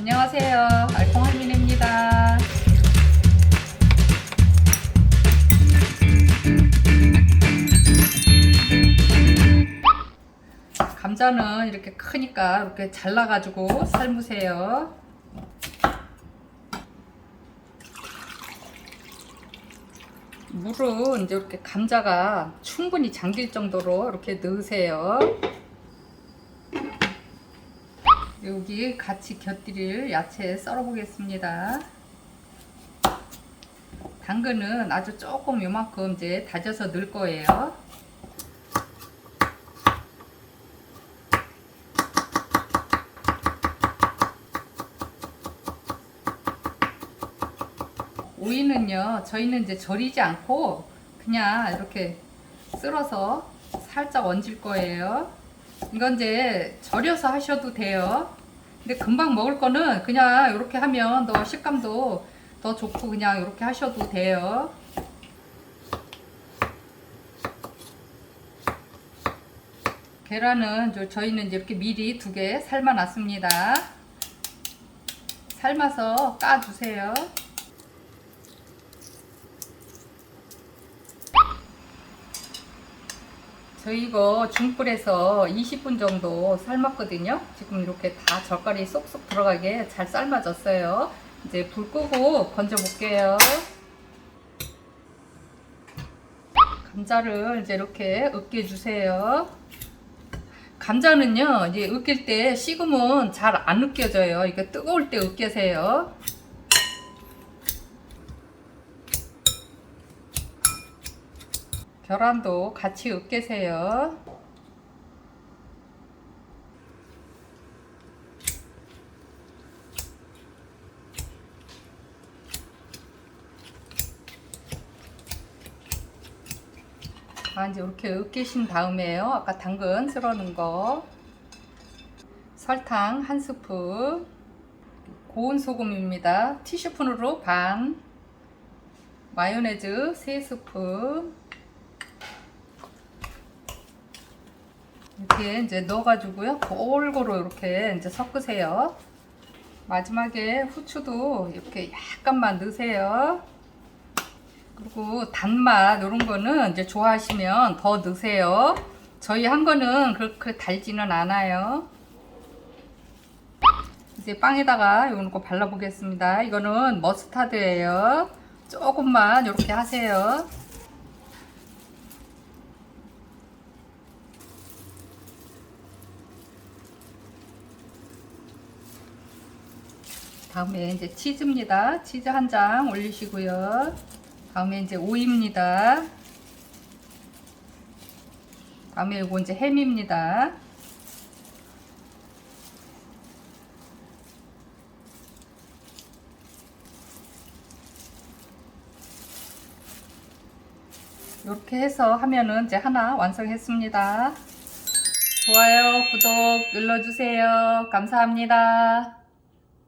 안녕하세요. 알콩할미입니다. 감자는 이렇게 크니까 이렇게 잘라가지고 삶으세요. 물은 이제 이렇게 감자가 충분히 잠길 정도로 이렇게 넣으세요. 여기 같이 곁들일 야채 썰어 보겠습니다. 당근은 아주 조금 요만큼 이제 다져서 넣을 거예요. 오이는요, 저희는 이제 절이지 않고 그냥 이렇게 쓸어서 살짝 얹을 거예요. 이건 이제 절여서 하셔도 돼요. 근데 금방 먹을 거는 그냥 이렇게 하면 더 식감도 더 좋고 그냥 이렇게 하셔도 돼요. 계란은 저- 저희는 이제 이렇게 미리 두 개 삶아 놨습니다. 삶아서 까주세요. 저희 이거 중불에서 20분 정도 삶았거든요. 지금 이렇게 다 젓갈이 쏙쏙 들어가게 잘 삶아졌어요. 이제 불 끄고 건져 볼게요. 감자를 이제 이렇게 으깨 주세요. 감자는요, 이제 으깰 때 식으면 잘 안 으깨져요. 이게 뜨거울 때 으깨세요. 계란도 같이 으깨세요. 아, 이제 이렇게 으깨신 다음에요. 아까 당근 썰어 놓은 거. 설탕 한 스푼. 고운 소금입니다. 티슈푼으로 반. 마요네즈 3스푼. 이렇게 이제 넣어가지고요. 골고루 이렇게 이제 섞으세요. 마지막에 후추도 이렇게 약간만 넣으세요. 그리고 단맛 이런 거는 이제 좋아하시면 더 넣으세요. 저희 한 거는 그렇게 달지는 않아요. 이제 빵에다가 이거 거 발라보겠습니다. 이거는 머스타드예요. 조금만 이렇게 하세요. 다음에 이제 치즈입니다. 치즈 한 장 올리시고요. 다음에 이제 오이입니다. 다음에 이거 이제 햄입니다. 이렇게 해서 하면은 이제 하나 완성했습니다. 좋아요, 구독 눌러주세요. 감사합니다.